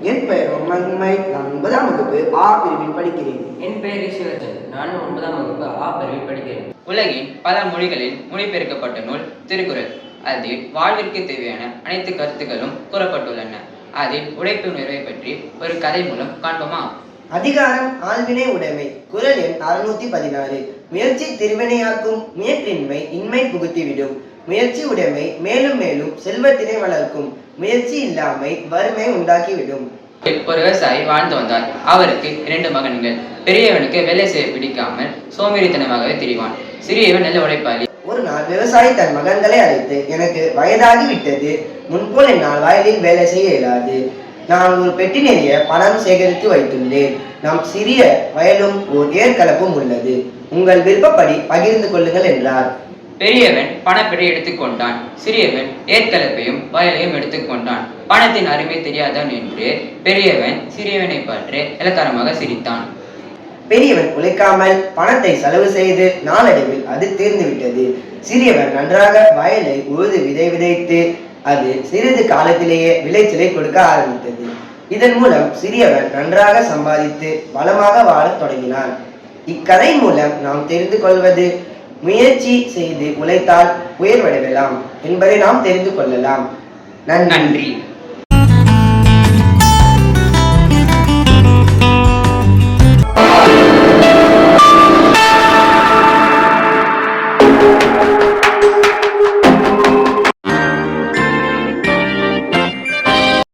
என் பெயர் மங்கை நான் ஒன்பதாம் வகுப்பு ஆ பிரிவில் படிக்கிறேன். என் பெயர் ரிஷிவர்தன் நான் ஒன்பதாம் வகுப்பு ஆ பிரிவில் படிக்கிறேன். உலகின் பல மொழிகளில் மொழிபெயர்க்கப்பட்ட நூல் திருக்குறள். அதில் வாழ்விற்கு தேவையான அனைத்து கருத்துக்களும் கூறப்பட்டுள்ளன. அதில் உழைப்பு உணர்வை பற்றி ஒரு கதை மூலம் காண்போமா? அதிகாரம் ஆழ்வினை உடைமை. குரல் எண் அறுநூத்தி பதினாறு. முயற்சி திருவினையாக்கும் முயற்றின்மை இன்மை புகுத்திவிடும். முயற்சி உடைமை மேலும் மேலும் செல்வத்தினை வளர்க்கும். முயற்சி இல்லாமை வறுமை உண்டாக்கிவிடும். ஒரு விவசாயி வாழ்ந்து வந்தார். அவருக்கு இரண்டு மகன்கள். பெரியவனுக்கு வேலை செய்ய பிடிக்காமல் சோம்பேறித்தனமாகவே திரிவான். சிறியவன் நல்ல உழைப்பாளி. ஒரு நாள் விவசாயி தன் மகன்களை அழைத்து எனக்கு வயதாகி விட்டது. முன்போல் என்னால் வயலில் வேலை செய்ய இயலாது. நான் ஒரு பெட்டி நிறைய பணம் சேகரித்து வைத்துள்ளேன். நம் சிறிய வயலும் ஓர் ஏற்கலப்பும் உள்ளது. உங்கள் விருப்பப்படி பகிர்ந்து கொள்ளுங்கள் என்றார். பெரியவன் பணப்பெட்டி எடுத்துக்கொண்டான் சிறியவன் ஏற்கலப்பையும் வயலையும் எடுத்துக்கொண்டான் பணத்தின் அருமை தெரியாதான் என்று பெரியவன் சிறியவனை பற்றி இலக்காரமாக சிரித்தான். பெரியவன் உழைக்காமல் பணத்தை செலவு செய்து நாளடைவில் அது தீர்ந்து விட்டது சிறியவன் நன்றாக வயலை உழுது விதை விதைத்து அது சிறிது காலத்திலேயே விளைச்சலை கொடுக்க ஆரம்பித்தது. இதன் மூலம் சிறியவன் நன்றாக சம்பாதித்து வளமாக வாழத் தொடங்கினான். இக்கதை மூலம் நாம் தெரிந்து கொள்வது முயற்சி செய்து உழைத்தால் உயர்வடையலாம் என்பதை நாம் தெரிந்து கொள்ளலாம். நன்றி. நன்றி.